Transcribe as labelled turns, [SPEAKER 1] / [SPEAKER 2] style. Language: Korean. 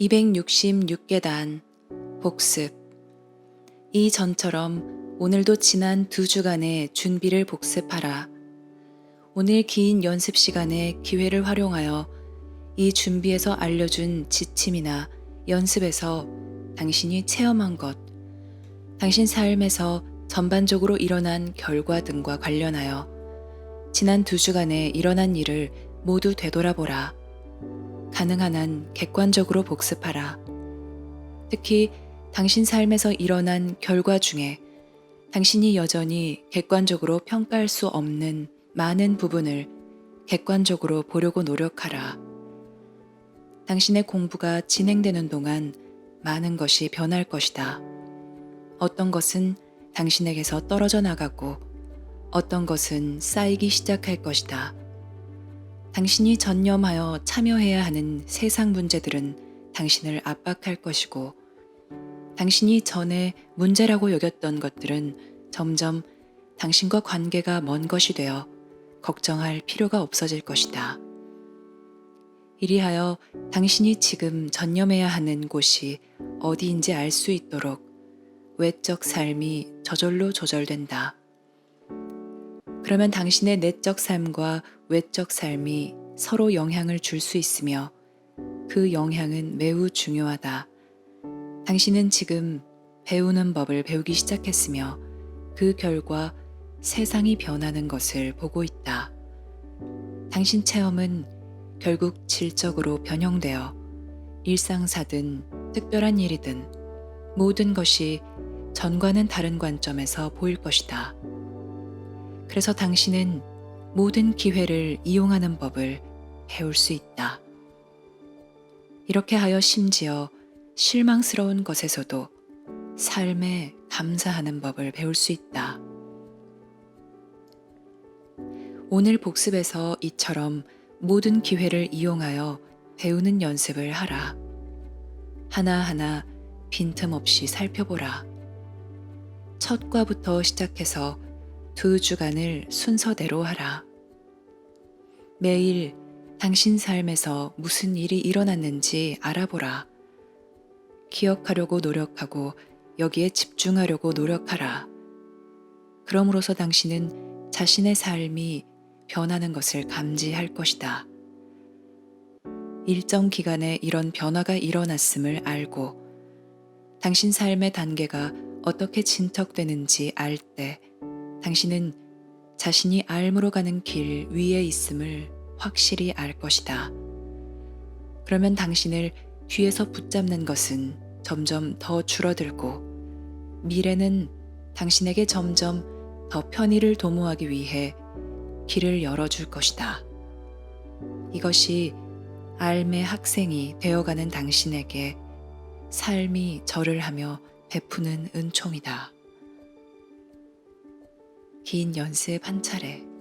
[SPEAKER 1] 266계단 복습 이 전처럼 오늘도 지난 두 주간의 준비를 복습하라. 오늘 긴 연습 시간에 기회를 활용하여 이 준비에서 알려준 지침이나 연습에서 당신이 체험한 것, 당신 삶에서 전반적으로 일어난 결과 등과 관련하여 지난 두 주간에 일어난 일을 모두 되돌아보라. 가능한 한 객관적으로 복습하라. 특히 당신 삶에서 일어난 결과 중에 당신이 여전히 객관적으로 평가할 수 없는 많은 부분을 객관적으로 보려고 노력하라. 당신의 공부가 진행되는 동안 많은 것이 변할 것이다. 어떤 것은 당신에게서 떨어져 나가고 어떤 것은 쌓이기 시작할 것이다. 당신이 전념하여 참여해야 하는 세상 문제들은 당신을 압박할 것이고, 당신이 전에 문제라고 여겼던 것들은 점점 당신과 관계가 먼 것이 되어 걱정할 필요가 없어질 것이다. 이리하여 당신이 지금 전념해야 하는 곳이 어디인지 알 수 있도록 외적 삶이 저절로 조절된다. 그러면 당신의 내적 삶과 외적 삶이 서로 영향을 줄 수 있으며 그 영향은 매우 중요하다. 당신은 지금 배우는 법을 배우기 시작했으며 그 결과 세상이 변하는 것을 보고 있다. 당신 체험은 결국 질적으로 변형되어 일상사든 특별한 일이든 모든 것이 전과는 다른 관점에서 보일 것이다. 그래서 당신은 모든 기회를 이용하는 법을 배울 수 있다. 이렇게 하여 심지어 실망스러운 것에서도 삶에 감사하는 법을 배울 수 있다. 오늘 복습에서 이처럼 모든 기회를 이용하여 배우는 연습을 하라. 하나하나 빈틈없이 살펴보라. 첫 과부터 시작해서 두 주간을 순서대로 하라. 매일 당신 삶에서 무슨 일이 일어났는지 알아보라. 기억하려고 노력하고 여기에 집중하려고 노력하라. 그럼으로써 당신은 자신의 삶이 변하는 것을 감지할 것이다. 일정 기간에 이런 변화가 일어났음을 알고 당신 삶의 단계가 어떻게 진척되는지 알 때 당신은 자신이 알므로 가는 길 위에 있음을 확실히 알 것이다. 그러면 당신을 뒤에서 붙잡는 것은 점점 더 줄어들고 미래는 당신에게 점점 더 편의를 도모하기 위해 길을 열어줄 것이다. 이것이 알의 학생이 되어가는 당신에게 삶이 절을 하며 베푸는 은총이다. 긴 연습 한 차례.